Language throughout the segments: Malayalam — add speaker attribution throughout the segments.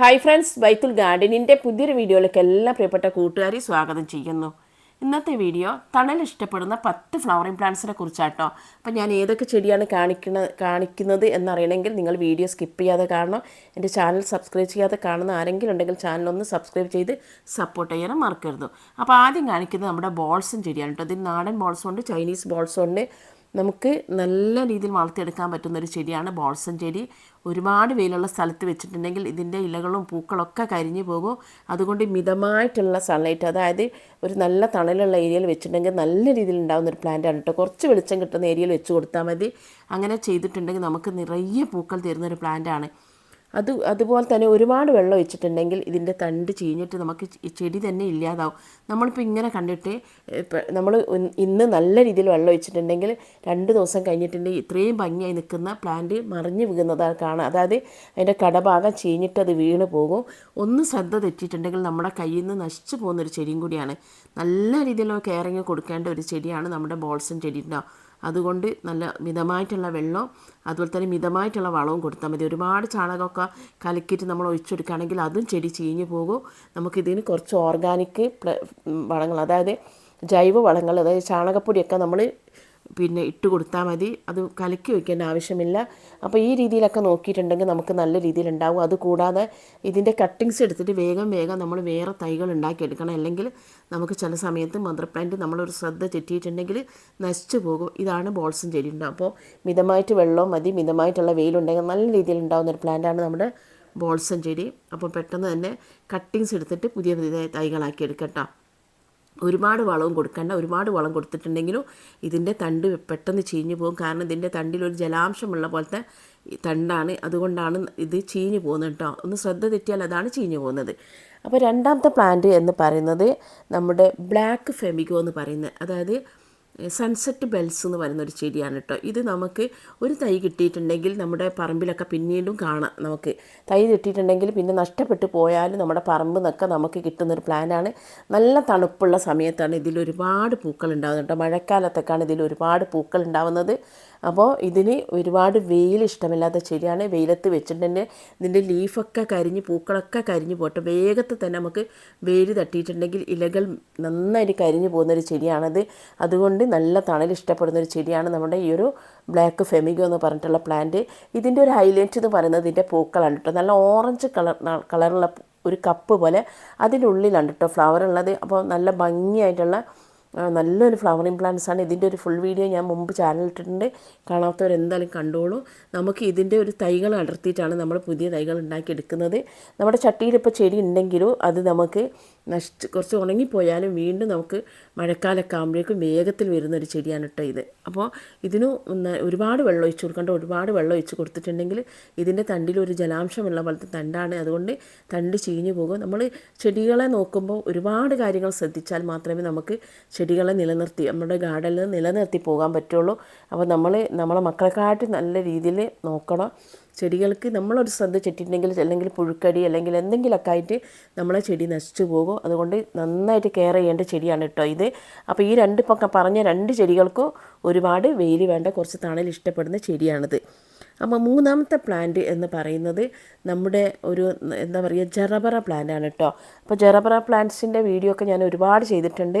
Speaker 1: ഹായ് ഫ്രണ്ട്സ് ബൈത്തുൽ ഗാർഡനിന്റെ പുതിയൊരു വീഡിയോയിലേക്ക് എല്ലാ പ്രിയപ്പെട്ട കൂട്ടുകാരെ സ്വാഗതം ചെയ്യുന്നു. ഇന്നത്തെ വീഡിയോ തണൽ ഇഷ്ടപ്പെടുന്ന പത്ത് ഫ്ലവറിംഗ് പ്ലാന്റ്സിനെ കുറിച്ചാട്ടോ. അപ്പോൾ ഞാൻ ഏതൊക്കെ ചെടിയാണ് കാണിക്കണ കാണിക്കുന്നത് എന്നറിയണമെങ്കിൽ നിങ്ങൾ വീഡിയോ സ്കിപ്പ് ചെയ്യാതെ കാണണം. എന്റെ ചാനൽ സബ്സ്ക്രൈബ് ചെയ്യാതെ കാണുന്ന ആരെങ്കിലും ഉണ്ടെങ്കിൽ ചാനൽ ഒന്ന് സബ്സ്ക്രൈബ് ചെയ്ത് സപ്പോർട്ട് ചെയ്യാനും മറക്കരുത്. അപ്പോൾ ആദ്യം കാണിക്കുന്നത് നമ്മുടെ ബോൾസും ചെടിയാണ് കേട്ടോ. ഇതിൽ നാടൻ ബോൾസും ഉണ്ട് ചൈനീസ് ബോൾസും ഉണ്ട്. നമുക്ക് നല്ല രീതിയിൽ വളർത്തിയെടുക്കാൻ പറ്റുന്ന ഒരു ചെടിയാണ് ബോൾസൺ ചെടി. ഒരുപാട് വെയിലുള്ള സ്ഥലത്ത് വെച്ചിട്ടുണ്ടെങ്കിൽ ഇതിന്റെ ഇലകളും പൂക്കളൊക്കെ കരിഞ്ഞു പോകും. അതുകൊണ്ട് മിതമായിട്ടുള്ള സൺലൈറ്റ് അതായത് ഒരു നല്ല തണലുള്ള ഏരിയയിൽ വെച്ചിട്ടുണ്ടെങ്കിൽ നല്ല രീതിയിൽ ഉണ്ടാകുന്ന ഒരു പ്ലാന്റ് ആണ് കേട്ടോ കുറച്ച് വെളിച്ചം കിട്ടുന്ന ഏരിയയിൽ വെച്ച് കൊടുത്താൽ മതി. അങ്ങനെ ചെയ്തിട്ടുണ്ടെങ്കിൽ നമുക്ക് നിറയെ പൂക്കൾ തരുന്ന ഒരു പ്ലാന്റ് ആണ്. അത് അതുപോലെ തന്നെ ഒരുപാട് വെള്ളം ഒഴിച്ചിട്ടുണ്ടെങ്കിൽ ഇതിന്റെ തണ്ട് ചീഞ്ഞിട്ട് നമുക്ക് ചെടി തന്നെ ഇല്ലാതാവും. നമ്മളിപ്പോൾ ഇങ്ങനെ കണ്ടിട്ട് നമ്മൾ ഇന്ന് നല്ല രീതിയിൽ വെള്ളം ഒഴിച്ചിട്ടുണ്ടെങ്കിൽ രണ്ട് ദിവസം കഴിഞ്ഞിട്ടുണ്ടെങ്കിൽ ഇത്രയും ഭംഗിയായി നിൽക്കുന്ന പ്ലാന്റ് മറിഞ്ഞു വീഴുന്നതാണ് കാണാം. അതായത് അതിന്റെ കടഭാഗം ചീഞ്ഞിട്ട് അത് വീണ് പോകും. ഒന്ന് ശ്രദ്ധ തെറ്റിയിട്ടുണ്ടെങ്കിൽ നമ്മുടെ കയ്യിൽ നിന്ന് നശിച്ചു പോകുന്നൊരു ചെടിയും കൂടിയാണ്. നല്ല രീതിയിലുള്ള കെയറിങ് കൊടുക്കേണ്ട ഒരു ചെടിയാണ് നമ്മുടെ ബോൾസൺ ചെടി ഉണ്ടാവും അതുകൊണ്ട് നല്ല മിതമായിട്ടുള്ള വെള്ളവും അതുപോലെ തന്നെ മിതമായിട്ടുള്ള വളവും കൊടുത്താൽ മതി. ഒരുപാട് ചാണകമൊക്കെ കലക്കിയിട്ട് നമ്മൾ ഒഴിച്ചെടുക്കുകയാണെങ്കിൽ അതും ചെടി ചീഞ്ഞു പോകും. നമുക്കിതിന് കുറച്ച് ഓർഗാനിക് വളങ്ങൾ അതായത് ജൈവ വളങ്ങൾ അതായത് ചാണകപ്പൊടിയൊക്കെ നമ്മൾ പിന്നെ ഇട്ട് കൊടുത്താൽ മതി. അത് കലക്കി വയ്ക്കേണ്ട ആവശ്യമില്ല. അപ്പോൾ ഈ രീതിയിലൊക്കെ നോക്കിയിട്ടുണ്ടെങ്കിൽ നമുക്ക് നല്ല രീതിയിൽ ഉണ്ടാവും. അതുകൂടാതെ ഇതിന്റെ കട്ടിങ്സ് എടുത്തിട്ട് വേഗം വേഗം നമ്മൾ വേറെ തൈകൾ ഉണ്ടാക്കിയെടുക്കണം. അല്ലെങ്കിൽ നമുക്ക് ചില സമയത്ത് മദർ പ്ലാന്റ് നമ്മളൊരു ശ്രദ്ധ തെറ്റിയിട്ടുണ്ടെങ്കിൽ നശിച്ചു പോകും. ഇതാണ് ബോൾസും ചെടി ഉണ്ടാകും അപ്പോൾ മിതമായിട്ട് വെള്ളവും മതി. മിതമായിട്ടുള്ള വെയിലുണ്ടെങ്കിൽ നല്ല രീതിയിൽ ഉണ്ടാകുന്ന ഒരു പ്ലാന്റാണ് നമ്മുടെ ബോൾസൻ ചെടി. അപ്പോൾ പെട്ടെന്ന് തന്നെ കട്ടിങ്സ് എടുത്തിട്ട് പുതിയ പുതിയ തൈകളാക്കി എടുക്കട്ടോ ഒരുപാട് വളവും കൊടുക്കേണ്ട ഒരുപാട് വളം കൊടുത്തിട്ടുണ്ടെങ്കിലും ഇതിന്റെ തണ്ട് പെട്ടെന്ന് ചീഞ്ഞു പോകും. കാരണം ഇതിന്റെ തണ്ടിൽ ഒരു ജലാംശമുള്ള പോലത്തെ തണ്ടാണ്. അതുകൊണ്ടാണ് ഇത് ചീഞ്ഞു പോകുന്നത് കേട്ടോ. ഒന്ന് ശ്രദ്ധ തെറ്റിയാൽ അതാണ് ചീഞ്ഞു പോകുന്നത്. അപ്പോൾ രണ്ടാമത്തെ പ്ലാന്റ് എന്ന് പറയുന്നത് നമ്മുടെ ബ്ലാക്ക് ഫെമിഗോ എന്ന് പറയുന്നത്. അതായത് സൺസെറ്റ് ബെൽസ് എന്ന് പറയുന്ന ഒരു ചെടിയാണ് കേട്ടോ ഇത് നമുക്ക് ഒരു തൈ കിട്ടിയിട്ടുണ്ടെങ്കിൽ നമ്മുടെ പറമ്പിലൊക്കെ പിന്നീടും കാണാം നമുക്ക്. തൈ കിട്ടിയിട്ടുണ്ടെങ്കിൽ പിന്നെ നഷ്ടപ്പെട്ടു പോയാലും നമ്മുടെ പറമ്പ് നിന്നൊക്കെ നമുക്ക് കിട്ടുന്നൊരു പ്ലാനാണ്. നല്ല തണുപ്പുള്ള സമയത്താണ് ഇതിൽ ഒരുപാട് പൂക്കൾ ഉണ്ടാകുന്നത് കേട്ടോ മഴക്കാലത്തൊക്കെയാണ് ഇതിൽ ഒരുപാട് പൂക്കൾ ഉണ്ടാകുന്നത് അപ്പോൾ ഇതിന് ഒരുപാട് വെയിൽ ഇഷ്ടമില്ലാത്ത ചെടിയാണ്. വെയിലത്ത് വെച്ചിട്ടുണ്ടെങ്കിൽ ഇതിന്റെ ലീഫൊക്കെ കരിഞ്ഞ് പൂക്കളൊക്കെ കരിഞ്ഞ് പോട്ടെ. വേഗത്തിൽ തന്നെ നമുക്ക് വെയിൽ തട്ടിയിട്ടുണ്ടെങ്കിൽ ഇലകൾ നന്നായിട്ട് കരിഞ്ഞു പോകുന്നൊരു ചെടിയാണത്. അതുകൊണ്ട് നല്ല തണൽ ഇഷ്ടപ്പെടുന്നൊരു ചെടിയാണ് നമ്മുടെ ഈ ഒരു ബ്ലാക്ക് ഫെമിഗോ എന്ന് പറഞ്ഞിട്ടുള്ള പ്ലാന്റ് ഇതിന്റെ ഒരു ഹൈലൈറ്റ് എന്ന് പറയുന്നത് ഇതിന്റെ പൂക്കളാണ് കേട്ടോ. നല്ല ഓറഞ്ച് കളർ കളറുള്ള ഒരു കപ്പ് പോലെ അതിന്റെ ഉള്ളിലാണ് കേട്ടോ ഫ്ലവർ ഉള്ളത്. അപ്പോൾ നല്ല ഭംഗിയായിട്ടുള്ള നല്ലൊരു ഫ്ലവറിങ് പ്ലാന്റ്സ് ആണ്. ഇതിന്റെ ഒരു ഫുൾ വീഡിയോ ഞാൻ മുമ്പ് ചാനൽ ഇട്ടിട്ടുണ്ട്. കാണാത്തവർ എന്തായാലും കണ്ടോളൂ. നമുക്ക് ഇതിന്റെ ഒരു തൈകൾ അടർത്തിയിട്ടാണ് നമ്മൾ പുതിയ തൈകൾ ഉണ്ടാക്കിയെടുക്കുന്നത്. നമ്മുടെ ചട്ടിയിൽ ഇപ്പോൾ ചെടി ഉണ്ടെങ്കിലും അത് നമുക്ക് നശിച്ച് കുറച്ച് ഉണങ്ങിപ്പോയാലും വീണ്ടും നമുക്ക് മഴക്കാലമൊക്കെ ആകുമ്പോഴേക്കും വേഗത്തിൽ വരുന്ന ഒരു ചെടിയാണ് കേട്ടോ ഇത്. അപ്പോൾ ഇതിന് ഒരുപാട് വെള്ളം ഒഴിച്ച് കൊടുക്കേണ്ട ഒരുപാട് വെള്ളം ഒഴിച്ച് കൊടുത്തിട്ടുണ്ടെങ്കിൽ ഇതിന്റെ തണ്ടിൽ ഒരു ജലാംശമുള്ള പോലത്തെ തണ്ടാണ്. അതുകൊണ്ട് തണ്ട് ചീഞ്ഞു പോകും. നമ്മൾ ചെടികളെ നോക്കുമ്പോൾ ഒരുപാട് കാര്യങ്ങൾ ശ്രദ്ധിച്ചാൽ മാത്രമേ നമുക്ക് ചെടികളെ നിലനിർത്തി നമ്മുടെ ഗാർഡനിൽ നിലനിർത്തി പോകാൻ പറ്റുള്ളൂ. അപ്പോൾ നമ്മൾ നമ്മളെ മക്കളെക്കാട്ടി നല്ല രീതിയിൽ നോക്കണം. ചെടികൾക്ക് നമ്മളൊരു ശ്രദ്ധ ചെറ്റിട്ടുണ്ടെങ്കിൽ അല്ലെങ്കിൽ പുഴുക്കടി അല്ലെങ്കിൽ എന്തെങ്കിലുമൊക്കെ ആയിട്ട് നമ്മളെ ചെടി നശിച്ചു പോകും. അതുകൊണ്ട് നന്നായിട്ട് കെയർ ചെയ്യേണ്ട ചെടിയാണ് കേട്ടോ ഇത്. അപ്പോൾ ഈ രണ്ട് ഇപ്പം പറഞ്ഞ രണ്ട് ചെടികൾക്കും ഒരുപാട് വെയിൽ വേണ്ട കുറച്ച് തണൽ ഇഷ്ടപ്പെടുന്ന ചെടിയാണിത്. അപ്പോൾ മൂന്നാമത്തെ പ്ലാന്റ് എന്ന് പറയുന്നത് നമ്മുടെ ഒരു എന്താ പറയുക ജറബറ പ്ലാന്റ് ആണ് കേട്ടോ. അപ്പോൾ ജറബറ പ്ലാന്റ്സിന്റെ വീഡിയോ ഒക്കെ ഞാൻ ഒരുപാട് ചെയ്തിട്ടുണ്ട്.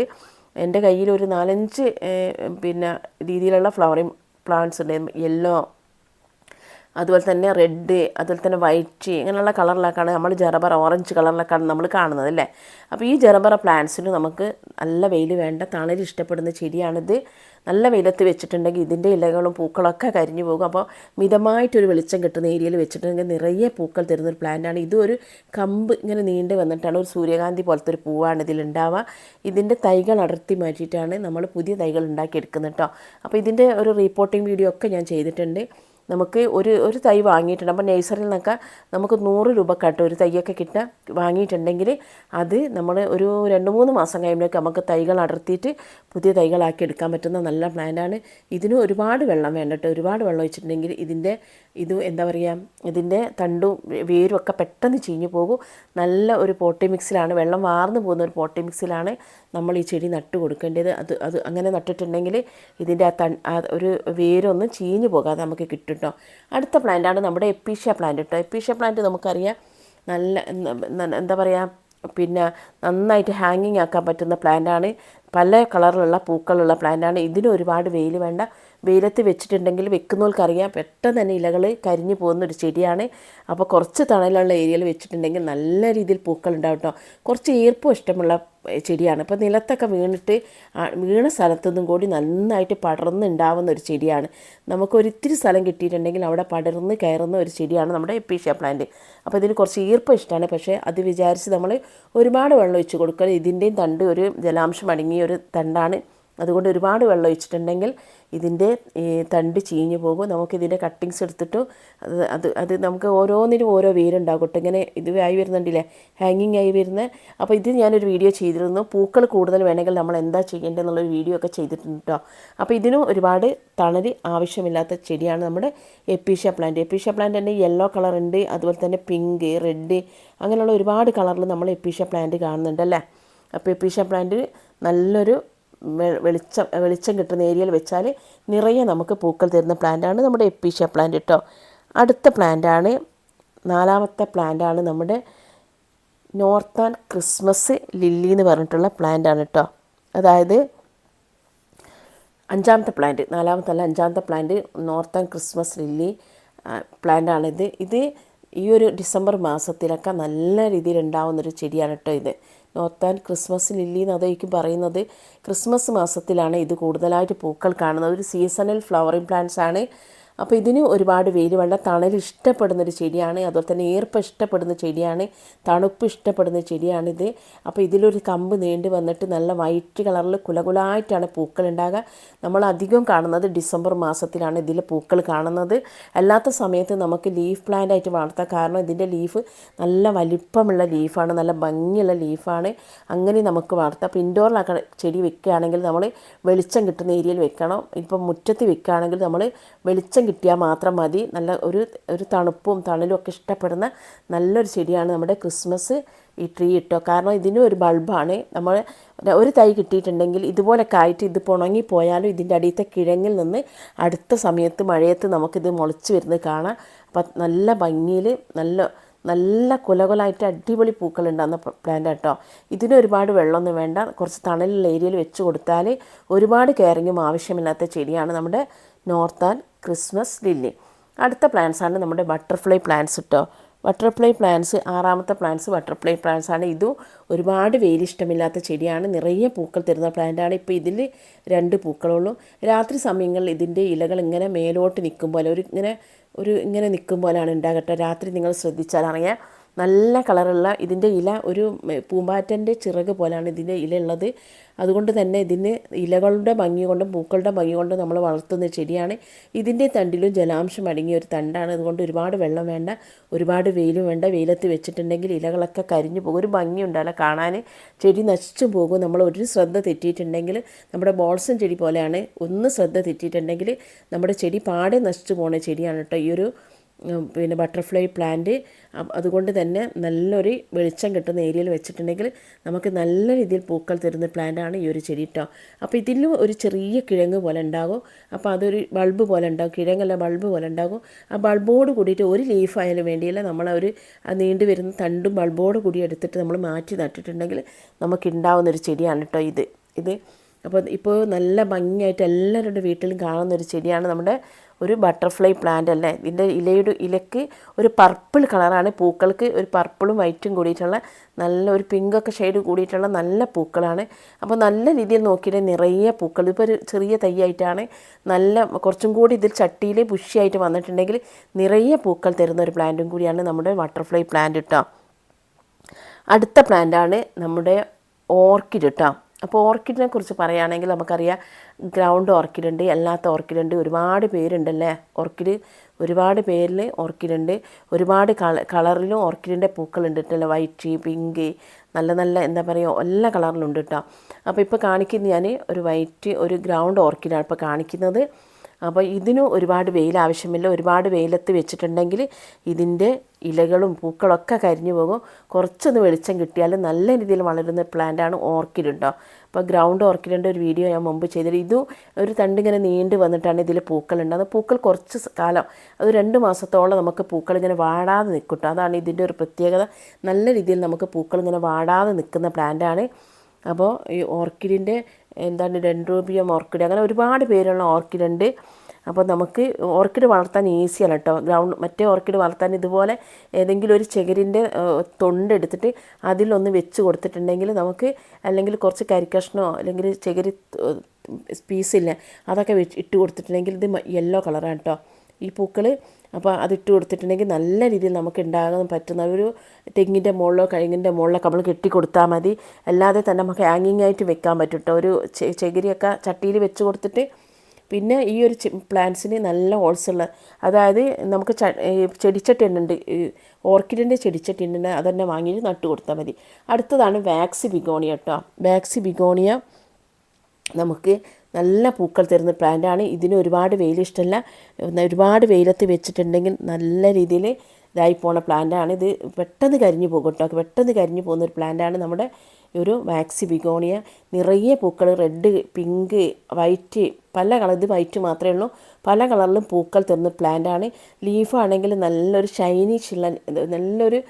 Speaker 1: എന്റെ കയ്യിൽ ഒരു നാലഞ്ച് പിന്നെ രീതിയിലുള്ള ഫ്ലവറിങ് പ്ലാന്റ്സ് ഉണ്ട്. യെല്ലോ അതുപോലെ തന്നെ റെഡ് അതുപോലെ തന്നെ വൈറ്റ് ഇങ്ങനെയുള്ള കളറിലൊക്കെയാണ് നമ്മൾ ജറബറ ഓറഞ്ച് കളറിലൊക്കെയാണ് നമ്മൾ കാണുന്നത് അല്ലേ? അപ്പോൾ ഈ ജറബറ പ്ലാന്റ്സിന് നമുക്ക് നല്ല വെയിൽ വേണ്ട തണൽ ഇഷ്ടപ്പെടുന്ന ചെടിയാണിത്. നല്ല വെയിലത്ത് വെച്ചിട്ടുണ്ടെങ്കിൽ ഇതിന്റെ ഇലകളും പൂക്കളൊക്കെ കരിഞ്ഞു പോകും. അപ്പോൾ മിതമായിട്ടൊരു വെളിച്ചം കിട്ടുന്ന ഏരിയയിൽ വെച്ചിട്ടുണ്ടെങ്കിൽ നിറയെ പൂക്കൾ തരുന്നൊരു പ്ലാന്റാണ്. ഇതും ഒരു കമ്പ് ഇങ്ങനെ നീണ്ടു വന്നിട്ടാണ് ഒരു സൂര്യകാന്തി പോലത്തെ ഒരു പൂവാണ് ഇതിലുണ്ടാവുക ഇതിന്റെ തൈകൾ അടർത്തി മാറ്റിയിട്ടാണ് നമ്മൾ പുതിയ തൈകൾ ഉണ്ടാക്കിയെടുക്കുന്നത് കേട്ടോ. അപ്പോൾ ഇതിന്റെ ഒരു റിപ്പോർട്ടിംഗ് വീഡിയോ ഒക്കെ ഞാൻ ചെയ്തിട്ടുണ്ട്. നമുക്ക് ഒരു ഒരു തൈ വാങ്ങിയിട്ടുണ്ട്. അപ്പോൾ നേഴ്സറിയിൽ നിന്നൊക്കെ നമുക്ക് നൂറ് രൂപ കേട്ടോ ഒരു തൈയൊക്കെ കിട്ടുക വാങ്ങിയിട്ടുണ്ടെങ്കിൽ അത് നമ്മൾ ഒരു രണ്ട് മൂന്ന് മാസം കഴിയുമ്പോഴേക്ക് നമുക്ക് തൈകൾ അടർത്തിയിട്ട് പുതിയ തൈകളാക്കി എടുക്കാൻ പറ്റുന്ന നല്ല പ്ലാന്റാണ് ഇതിന് ഒരുപാട് വെള്ളം വേണ്ടിട്ട് ഒരുപാട് വെള്ളം ഒഴിച്ചിട്ടുണ്ടെങ്കിൽ ഇതിന്റെ ഇത് എന്താ പറയുക ഇതിന്റെ തണ്ടും വേരും ഒക്കെ പെട്ടെന്ന് ചീഞ്ഞു പോകും. നല്ല ഒരു പോട്ടി മിക്സിലാണ് വെള്ളം വാർന്നു പോകുന്ന ഒരു പോട്ടി മിക്സിലാണ് നമ്മൾ ഈ ചെടി നട്ട് കൊടുക്കേണ്ടത്. അത് അത് അങ്ങനെ നട്ടിട്ടുണ്ടെങ്കിൽ ഇതിന്റെ ആ തൺ ഒരു വേരൊന്നും ചീഞ്ഞു പോകാതെ നമുക്ക് കിട്ടും കേട്ടോ അടുത്ത പ്ലാന്റാണ് നമ്മുടെ എപ്പീഷ്യ പ്ലാന്റ് കേട്ടോ എപ്പീഷ്യ പ്ലാന്റ് നമുക്കറിയാം നല്ല എന്താ പറയുക പിന്നെ നന്നായിട്ട് ഹാങ്ങിങ് ആക്കാൻ പറ്റുന്ന പ്ലാന്റാണ് പല കളറിലുള്ള പൂക്കളുള്ള പ്ലാന്റാണ് ഇതിന് ഒരുപാട് വെയിൽ വേണ്ട. വെയിലത്ത് വെച്ചിട്ടുണ്ടെങ്കിൽ വെക്കുന്നവർക്കറിയാം പെട്ടെന്ന് തന്നെ ഇലകൾ കരിഞ്ഞു പോകുന്ന ഒരു ചെടിയാണ്. അപ്പോൾ കുറച്ച് തണലുള്ള ഏരിയയിൽ വെച്ചിട്ടുണ്ടെങ്കിൽ നല്ല രീതിയിൽ പൂക്കൾ ഉണ്ടാവും കേട്ടോ കുറച്ച് ഈർപ്പം ഇഷ്ടമുള്ള ചെടിയാണ്. ഇപ്പോൾ നിലത്തൊക്കെ വീണിട്ട് വീണ സ്ഥലത്തുനിന്നും കൂടി നന്നായിട്ട് പടർന്നുണ്ടാവുന്ന ഒരു ചെടിയാണ്. നമുക്ക് ഒരിത്തിരി സ്ഥലം കിട്ടിയിട്ടുണ്ടെങ്കിൽ അവിടെ പടർന്ന് കയറുന്ന ഒരു ചെടിയാണ് നമ്മുടെ എപ്പീഷ്യ പ്ലാന്റ്. അപ്പോൾ ഇതിന് കുറച്ച് ഈർപ്പം ഇഷ്ടമാണ്. പക്ഷേ അത് വിചാരിച്ച് നമ്മൾ ഒരുപാട് വെള്ളം ഒഴിച്ച് കൊടുക്കുക ഇതിന്റെയും തണ്ട് ഒരു ജലാംശം അടങ്ങിയ ഒരു തണ്ടാണ്. അതുകൊണ്ട് ഒരുപാട് വെള്ളം ഒഴിച്ചിട്ടുണ്ടെങ്കിൽ ഇതിന്റെ ഈ തണ്ട് ചീഞ്ഞു പോകും. നമുക്കിതിന്റെ കട്ടിങ്സ് എടുത്തിട്ട് അത് അത് അത് നമുക്ക് ഓരോന്നിനും ഓരോ വേരുണ്ടാകും ഇങ്ങനെ ഇത് ആയി വരുന്നുണ്ടല്ലേ? ഹാങ്ങിങ് ആയി വരുന്നത് അപ്പോൾ ഇത് ഞാനൊരു വീഡിയോ ചെയ്തിരുന്നു. പൂക്കൾ കൂടുതൽ വേണമെങ്കിൽ നമ്മൾ എന്താ ചെയ്യേണ്ടതെന്നുള്ളൊരു വീഡിയോ ഒക്കെ ചെയ്തിട്ടുണ്ട് കേട്ടോ. അപ്പോൾ ഇതിനും ഒരുപാട് തണൽ ആവശ്യമില്ലാത്ത ചെടിയാണ് നമ്മുടെ എപ്പീഷ്യ പ്ലാന്റ് എപ്പീഷ്യ പ്ലാന്റ് തന്നെ യെല്ലോ കളർ ഉണ്ട് അതുപോലെ തന്നെ പിങ്ക് റെഡ് അങ്ങനെയുള്ള ഒരുപാട് കളറിൽ നമ്മൾ എപ്പീഷ്യ പ്ലാന്റ് കാണുന്നുണ്ടല്ലേ അപ്പോൾ എപ്പീഷ്യ പ്ലാന്റ് നല്ലൊരു വെളിച്ചം വെളിച്ചം കിട്ടുന്ന ഏരിയയിൽ വെച്ചാൽ നിറയെ നമുക്ക് പൂക്കൾ തരുന്ന പ്ലാന്റാണ് നമ്മുടെ എപ്പീഷ്യ പ്ലാന്റ് കേട്ടോ അടുത്ത പ്ലാന്റാണ് നാലാമത്തെ പ്ലാന്റാണ് നമ്മുടെ നോർത്താൻ ക്രിസ്മസ് ലില്ലി എന്ന് പറഞ്ഞിട്ടുള്ള പ്ലാന്റാണ് കേട്ടോ അതായത് അഞ്ചാമത്തെ പ്ലാന്റ് നാലാമത്തെ അല്ല അഞ്ചാമത്തെ പ്ലാന്റ് നോർത്താൻ ക്രിസ്മസ് ലില്ലി പ്ലാന്റാണിത് ഇത്. ഈ ഒരു ഡിസംബർ മാസത്തിലൊക്കെ നല്ല രീതിയിൽ ഉണ്ടാവുന്നൊരു ചെടിയാണ് കേട്ടോ ഇത്. നോർത്താൻ ക്രിസ്മസ് ലില്ലി എന്ന് അതായിരിക്കും പറയുന്നത് ക്രിസ്മസ് മാസത്തിലാണ് ഇത് കൂടുതലായിട്ട് പൂക്കൾ കാണുന്നത്. ഒരു സീസണൽ ഫ്ലവറിംഗ് പ്ലാന്റ്സ് ആണ് അപ്പോൾ ഇതിന് ഒരുപാട് വെയിൽ വെള്ളം. തണൽ ഇഷ്ടപ്പെടുന്ന ഒരു ചെടിയാണ്. അതുപോലെ തന്നെ ഈർപ്പം ഇഷ്ടപ്പെടുന്ന ചെടിയാണ്. തണുപ്പ് ഇഷ്ടപ്പെടുന്ന ചെടിയാണിത്. അപ്പോൾ ഇതിലൊരു കമ്പ് നീണ്ടു വന്നിട്ട് നല്ല വൈറ്റ് കളറിൽ കുലകുലായിട്ടാണ് പൂക്കൾ ഉണ്ടാകുക. നമ്മൾ അധികം കാണുന്നത് ഡിസംബർ മാസത്തിലാണ് ഇതിൽ പൂക്കൾ കാണുന്നത്. അല്ലാത്ത സമയത്ത് നമുക്ക് ലീഫ് പ്ലാന്റ് ആയിട്ട് വളർത്താം കാരണം ഇതിന്റെ ലീഫ് നല്ല വലിപ്പമുള്ള ലീഫാണ്. നല്ല ഭംഗിയുള്ള ലീഫാണ്. അങ്ങനെ നമുക്ക് വളർത്താം. അപ്പോൾ ഇൻഡോറിലൊക്കെ ചെടി വെക്കുകയാണെങ്കിൽ നമ്മൾ വെളിച്ചം കിട്ടുന്ന ഏരിയയിൽ വെക്കണം. ഇപ്പം മുറ്റത്ത് വെക്കുകയാണെങ്കിൽ നമ്മൾ വെളിച്ചം കിട്ടിയാൽ മാത്രം മതി. നല്ല ഒരു ഒരു തണുപ്പും തണലും ഒക്കെ ഇഷ്ടപ്പെടുന്ന നല്ലൊരു ചെടിയാണ് നമ്മുടെ ക്രിസ്മസ് ഈ ട്രീ ഇട്ടോ. കാരണം ഇതിന് ഒരു ബൾബാണ്. നമ്മൾ ഒരു തൈ കിട്ടിയിട്ടുണ്ടെങ്കിൽ ഇതുപോലെ കായിട്ട് ഇത് പുണങ്ങിപ്പോയാലും ഇതിന്റെ അടിയത്തെ കിഴങ്ങിൽ നിന്ന് അടുത്ത സമയത്ത് മഴയത്ത് നമുക്കിത് മുളച്ച് വരുന്നത് കാണാം. അപ്പം നല്ല ഭംഗിയിൽ നല്ല നല്ല കുലകുലായിട്ട് അടിപൊളി പൂക്കൾ ഉണ്ടാകുന്ന പ്ലാന്റ് കേട്ടോ ഇതിന് ഒരുപാട് വെള്ളമൊന്നും വേണ്ട. കുറച്ച് തണലുള്ള ഏരിയയിൽ വെച്ച് കൊടുത്താൽ ഒരുപാട് കെയറിങ്ങും ആവശ്യമില്ലാത്ത ചെടിയാണ് നമ്മുടെ നോർത്താൻ ക്രിസ്മസ് ലില്ലി. അടുത്ത പ്ലാന്റ്സ് ആണ് നമ്മുടെ ബട്ടർഫ്ലൈ പ്ലാന്റ്സ് കേട്ടോ ബട്ടർഫ്ലൈ പ്ലാന്റ്സ് ആറാമത്തെ പ്ലാന്റ്സ് ബട്ടർഫ്ലൈ പ്ലാന്റ്സ് ആണ്. ഇതും ഒരുപാട് വെയിൽ ഇഷ്ടമില്ലാത്ത ചെടിയാണ്. നിറയെ പൂക്കൾ തരുന്ന പ്ലാന്റാണ് ഇപ്പോൾ ഇതിൽ രണ്ട് പൂക്കളുള്ളൂ. രാത്രി സമയങ്ങളിൽ ഇതിന്റെ ഇലകൾ ഇങ്ങനെ മേലോട്ട് നിൽക്കും പോലെ ഒരു ഇങ്ങനെ ഒരു ഇങ്ങനെ നിൽക്കും പോലെയാണ് ഉണ്ടാകട്ടെ. രാത്രി നിങ്ങൾ ശ്രദ്ധിച്ചാൽ അറിയാം. നല്ല കളറുള്ള ഇതിന്റെ ഇല ഒരു പൂമ്പാറ്റന്റെ ചിറക് പോലെയാണ് ഇതിന്റെ ഇല ഉള്ളത് അതുകൊണ്ട് തന്നെ ഇതിന് ഇലകളുടെ ഭംഗി കൊണ്ടും പൂക്കളുടെ ഭംഗി കൊണ്ടും നമ്മൾ വളർത്തുന്ന ചെടിയാണ്. ഇതിന്റെ തണ്ടിലും ജലാംശം അടങ്ങിയ ഒരു തണ്ടാണ്. അതുകൊണ്ട് ഒരുപാട് വെള്ളം വേണ്ട ഒരുപാട് വെയിലും വേണ്ട. വെയിലത്ത് വെച്ചിട്ടുണ്ടെങ്കിൽ ഇലകളൊക്കെ കരിഞ്ഞു പോകും. ഒരു ഭംഗി ഉണ്ടാവില്ല കാണാൻ. ചെടി നശിച്ചു പോകും. നമ്മൾ ഒരു ശ്രദ്ധ തെറ്റിയിട്ടുണ്ടെങ്കിൽ നമ്മുടെ ബോൾസം ചെടി പോലെയാണ്. ഒന്ന് ശ്രദ്ധ തെറ്റിയിട്ടുണ്ടെങ്കിൽ നമ്മുടെ ചെടി പാടെ നശിച്ചു പോകുന്ന ചെടിയാണ് കേട്ടോ ഈ ഒരു പിന്നെ ബട്ടർഫ്ലൈ പ്ലാന്റ്. അതുകൊണ്ട് തന്നെ നല്ലൊരു വെളിച്ചം കിട്ടുന്ന ഏരിയയിൽ വെച്ചിട്ടുണ്ടെങ്കിൽ നമുക്ക് നല്ല രീതിയിൽ പൂക്കൾ തരുന്ന പ്ലാന്റാണ് ഈ ഒരു ചെടി കേട്ടോ അപ്പോൾ ഇതിലും ഒരു ചെറിയ കിഴങ്ങ് പോലെ ഉണ്ടാകും. അപ്പോൾ അതൊരു ബൾബ് പോലെ ഉണ്ടാകും. കിഴങ്ങല്ല ബൾബ് പോലെ ഉണ്ടാകും. ആ ബൾബോട് കൂടിയിട്ട് ഒരു ലീഫ് ആയാലും വേണ്ടിയില്ല. നമ്മൾ ഒരു നീണ്ടു വരുന്ന തണ്ടും ബൾബോട് കൂടി എടുത്തിട്ട് നമ്മൾ മാറ്റി നട്ടിട്ടുണ്ടെങ്കിൽ നമുക്ക് ഉണ്ടാവുന്ന ഒരു ചെടിയാണ് കേട്ടോ ഇത്. ഇത്. അപ്പോൾ ഇപ്പോൾ നല്ല ഭംഗിയായിട്ട് എല്ലാവരുടെ വീട്ടിലും കാണുന്ന ഒരു ചെടിയാണ് നമ്മുടെ ഒരു ബട്ടർഫ്ലൈ പ്ലാന്റ് അല്ലേ? ഇതിന്റെ ഇലയുടെ ഇലക്ക് ഒരു പർപ്പിൾ കളറാണ് പൂക്കൾക്ക് ഒരു പർപ്പിളും വൈറ്റും കൂടിയിട്ടുള്ള നല്ല ഒരു പിങ്കൊക്കെ ഷെയ്ഡ് കൂടിയിട്ടുള്ള നല്ല പൂക്കളാണ്. അപ്പോൾ നല്ല രീതിയിൽ നോക്കിയിട്ട് നിറയെ പൂക്കൾ. ഇപ്പോൾ ഒരു ചെറിയ തൈയായിട്ടാണ്. നല്ല കുറച്ചും കൂടി ഇതിൽ ചട്ടിയിൽ ബുഷിയായിട്ട് വന്നിട്ടുണ്ടെങ്കിൽ നിറയെ പൂക്കൾ തരുന്ന ഒരു പ്ലാന്റും കൂടിയാണ് നമ്മുടെ ബട്ടർഫ്ലൈ പ്ലാന്റ് കേട്ടോ അടുത്ത പ്ലാന്റാണ് നമ്മുടെ ഓർക്കിഡ് കേട്ടോ അപ്പോൾ ഓർക്കിഡിനെ കുറിച്ച് പറയുകയാണെങ്കിൽ നമുക്കറിയാം ഗ്രൗണ്ട് ഓർക്കിഡ് ഉണ്ട് അല്ലാത്ത ഓർക്കിഡ് ഉണ്ട് ഒരുപാട് പേരുണ്ടല്ലേ? ഓർക്കിഡ് ഒരുപാട് പേരിൽ ഓർക്കിഡ് ഉണ്ട്. ഒരുപാട് കള കളറിലും ഓർക്കിഡിന്റെ പൂക്കളുണ്ട് കേട്ടോ വൈറ്റ് പിങ്ക് നല്ല നല്ല എന്താ പറയുക എല്ലാ കളറിലും ഉണ്ട് കേട്ടോ. അപ്പോൾ ഇപ്പോൾ കാണിക്കുന്ന ഞാൻ ഒരു വൈറ്റ് ഒരു ഗ്രൗണ്ട് ഓർക്കിഡാണ് ഇപ്പോൾ കാണിക്കുന്നത്. അപ്പോൾ ഇതിന് ഒരുപാട് വെയിൽ ആവശ്യമില്ല. ഒരുപാട് വെയിലത്ത് വെച്ചിട്ടുണ്ടെങ്കിൽ ഇതിന്റെ ഇലകളും പൂക്കളൊക്കെ കരിഞ്ഞു പോകും. കുറച്ചൊന്ന് വെളിച്ചം കിട്ടിയാൽ നല്ല രീതിയിൽ വളരുന്ന പ്ലാന്റാണ് ഓർക്കിഡ് ഉണ്ടോ അപ്പോൾ ഗ്രൗണ്ട് ഓർക്കിഡിന്റെ ഒരു വീഡിയോ ഞാൻ മുമ്പ് ചെയ്തിട്ട് ഇതും ഒരു തണ്ടിങ്ങനെ നീണ്ടു വന്നിട്ടാണ് ഇതിൽ പൂക്കളുണ്ട് പൂക്കൾ കുറച്ച് കാലം അത് രണ്ട് മാസത്തോളം നമുക്ക് പൂക്കൾ ഇങ്ങനെ വാടാതെ നിൽക്കും അതാണ് ഇതിന്റെ ഒരു പ്രത്യേകത. നല്ല രീതിയിൽ നമുക്ക് പൂക്കൾ ഇങ്ങനെ വാടാതെ നിൽക്കുന്ന പ്ലാന്റാണ് അപ്പോൾ ഈ ഓർക്കിഡിന്റെ എന്താണ് ഡെൻഡ്രോബിയം ഓർക്കിഡ് അങ്ങനെ ഒരുപാട് പേരുള്ള ഓർക്കിഡ് ഉണ്ട്. അപ്പോൾ നമുക്ക് ഓർക്കിഡ് വളർത്താൻ ഈസിയാണ് കേട്ടോ. ഗ്രൗണ്ട് മറ്റേ ഓർക്കിഡ് വളർത്താൻ ഇതുപോലെ ഏതെങ്കിലും ഒരു ചെകരിന്റെ തൊണ്ട് എടുത്തിട്ട് അതിലൊന്ന് വെച്ച് കൊടുത്തിട്ടുണ്ടെങ്കിൽ നമുക്ക് അല്ലെങ്കിൽ കുറച്ച് കരിക്കഷ്ണോ അല്ലെങ്കിൽ ചെകരി പീസില്ല അതൊക്കെ ഇട്ട് കൊടുത്തിട്ടുണ്ടെങ്കിൽ ഇത് യെല്ലോ കളറാണ് കേട്ടോ. ഈ പൂക്കൾ അപ്പോൾ അതിട്ട് കൊടുത്തിട്ടുണ്ടെങ്കിൽ നല്ല രീതിയിൽ നമുക്ക് ഉണ്ടാകാൻ പറ്റുന്ന ഒരു തെങ്ങിന്റെ മുകളിലോ കഴുങ്ങിന്റെ മുകളിലൊക്കെ നമ്മൾ കെട്ടി കൊടുത്താൽ മതി. അല്ലാതെ തന്നെ നമുക്ക് ഹാങ്ങിങ് ആയിട്ട് വെക്കാൻ പറ്റും ഒരു ചകിരിയൊക്കെ ചട്ടിയിൽ വെച്ച് കൊടുത്തിട്ട് പിന്നെ ഈ ഒരു പ്ലാന്റ്സിന് നല്ല ഹോൾസ് ഉള്ള അതായത് നമുക്ക് ചെടിച്ചട്ടി ഉണ്ട് ഓർക്കിഡിന്റെ ചെടിച്ചട്ടി ഉണ്ട് അതന്നെ വാങ്ങിയിട്ട് നട്ട് കൊടുത്താൽ മതി. അടുത്തതാണ് വാക്സി ബിഗോണിയ കേട്ടോ വാക്സി ബിഗോണിയ നമുക്ക് നല്ല പൂക്കൾ തരുന്ന പ്ലാന്റാണ്. ഇതിന് ഒരുപാട് വെയിൽ ഇഷ്ടമല്ല ഒരുപാട് വെയിലത്ത് വെച്ചിട്ടുണ്ടെങ്കിൽ നല്ല രീതിയിൽ ഇതായി പോണ പ്ലാന്റാണ്. ഇത് പെട്ടെന്ന് കരിഞ്ഞു പോകും കേട്ടോ. പെട്ടെന്ന് കരിഞ്ഞു പോകുന്ന ഒരു പ്ലാന്റാണ് നമ്മുടെ ഒരു മാക്സി ബിഗോണിയ. നിറയെ പൂക്കൾ റെഡ് പിങ്ക് വൈറ്റ് പല കളർ ഇത് വൈറ്റ് മാത്രമേ ഉള്ളൂ. പല കളറിലും പൂക്കൾ തരുന്ന പ്ലാന്റാണ്. ലീഫാണെങ്കിൽ നല്ലൊരു ഷൈനിഷ് ഉള്ള നല്ലൊരു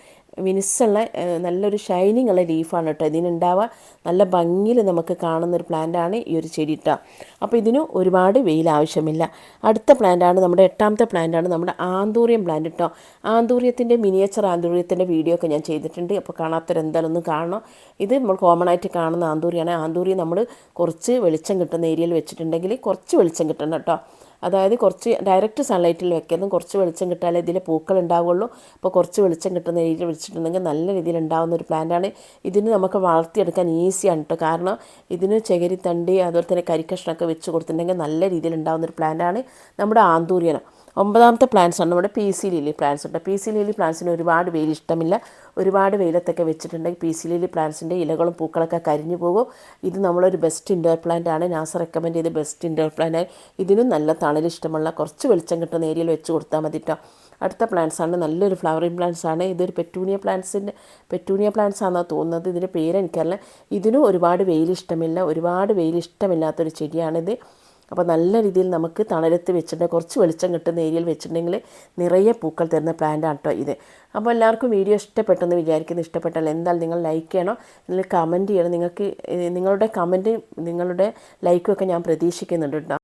Speaker 1: മിനുസുള്ള നല്ലൊരു ഷൈനിങ് ഉള്ള ലീഫാണ് കേട്ടോ ഇതിനുണ്ടാവുക നല്ല ഭംഗിയിൽ നമുക്ക് കാണുന്ന ഒരു പ്ലാന്റാണ് ഈ ഒരു ചെടി കേട്ടോ അപ്പോൾ ഇതിന് ഒരുപാട് വെയിൽ ആവശ്യമില്ല. അടുത്ത പ്ലാന്റാണ് നമ്മുടെ എട്ടാമത്തെ പ്ലാന്റാണ് നമ്മുടെ ആന്തൂറിയം പ്ലാന്റ് കേട്ടോ ആന്തൂറിയത്തിന്റെ മിനിയേച്ചർ ആന്തൂറിയത്തിന്റെ വീഡിയോ ഒക്കെ ഞാൻ ചെയ്തിട്ടുണ്ട്. അപ്പോൾ കാണാത്തവരെന്തായാലും ഒന്ന് കാണണം. ഇത് നമ്മൾ കോമൺ ആയിട്ട് കാണുന്ന ആന്തൂറിയാണ്. ആന്തൂറിയം നമ്മൾ കുറച്ച് വെളിച്ചം കിട്ടുന്ന ഏരിയയിൽ വെച്ചിട്ടുണ്ടെങ്കിൽ കുറച്ച് വെളിച്ചം കിട്ടണം കേട്ടോ അതായത് കുറച്ച് ഡയറക്റ്റ് സൺലൈറ്റിൽ വെക്കുന്നത് കുറച്ച് വെളിച്ചം കിട്ടാലേ ഇതിൽ പൂക്കൾ ഉണ്ടാവുള്ളൂ. അപ്പോൾ കുറച്ച് വെളിച്ചം കിട്ടുന്ന രീതിയിൽ വെച്ചിട്ടുണ്ടെങ്കിൽ നല്ല രീതിയിൽ ഉണ്ടാകുന്ന ഒരു പ്ലാന്റാണ് ഇതിന് നമുക്ക് വളർത്തിയെടുക്കാൻ ഈസിയാണ് കേട്ടോ കാരണം ഇതിന് ചകിരിത്തണ്ടി അതുപോലെ തന്നെ കരിക്കഷ്ണമൊക്കെ വെച്ച് കൊടുത്തിട്ടുണ്ടെങ്കിൽ നല്ല രീതിയിൽ ഉണ്ടാകുന്ന ഒരു പ്ലാന്റാണ് നമ്മുടെ ആന്തൂര്യനം. ഒമ്പതാമത്തെ പ്ലാന്റ്സ് ആണ്. നമ്മുടെ പി സി ലിലി പ്ലാന്റ്സ് ഉണ്ട്. പി സി ലിലി പ്ലാന്റ്സിന് ഒരുപാട് വെയിൽ ഇഷ്ടമില്ല. ഒരുപാട് വെയിലത്തൊക്കെ വെച്ചിട്ടുണ്ടെങ്കിൽ പി സി ലിലി പ്ലാന്റ്സിന്റെ ഇലകളും പൂക്കളൊക്കെ കരിഞ്ഞു പോകും. ഇത് നമ്മളൊരു ബെസ്റ്റ് ഇൻഡോർ പ്ലാന്റ് ആണ്. നാസ റെക്കമെൻഡ് ചെയ്ത ബെസ്റ്റ് ഇൻഡോർ പ്ലാന്റ് ഇതിനും നല്ല തണൽ ഇഷ്ടമുള്ള കുറച്ച് വെളിച്ചം കിട്ടുന്ന ഏരിയയിൽ വെച്ച് കൊടുത്താൽ മതി കേട്ടോ അടുത്ത പ്ലാന്റ്സ് ആണ്. നല്ലൊരു ഫ്ലവറിങ് പ്ലാന്റ്സ് ആണ്. ഇതൊരു പെറ്റൂണിയ പ്ലാന്റ്സിന്റെ പെറ്റൂണിയ പ്ലാന്റ്സ് ആണെന്നാണ് തോന്നുന്നത്. ഇതിന്റെ പേര് എനിക്കറിയില്ല ഇതിനും ഒരുപാട് വെയിൽ ഇഷ്ടമില്ല. ഒരുപാട് വെയിൽ ഇഷ്ടമില്ലാത്തൊരു ചെടിയാണിത്. അപ്പോൾ നല്ല രീതിയിൽ നമുക്ക് തണലത്ത് വെച്ചിട്ടുണ്ടെങ്കിൽ കുറച്ച് വെളിച്ചം കിട്ടുന്ന ഏരിയയിൽ വെച്ചിട്ടുണ്ടെങ്കിൽ നിറയെ പൂക്കൾ തരുന്ന പ്ലാന്റാണ് കേട്ടോ ഇത്. അപ്പോൾ എല്ലാവർക്കും വീഡിയോ ഇഷ്ടപ്പെട്ടെന്ന് വിചാരിക്കുന്നു. ഇഷ്ടപ്പെട്ടാൽ എന്തായാലും നിങ്ങൾ ലൈക്ക് ചെയ്യണം. നിങ്ങൾ കമന്റ് ചെയ്യണം. നിങ്ങൾക്ക് നിങ്ങളുടെ കമന്റ് നിങ്ങളുടെ ലൈക്കും ഒക്കെ ഞാൻ പ്രതീക്ഷിക്കുന്നുണ്ട് കേട്ടോ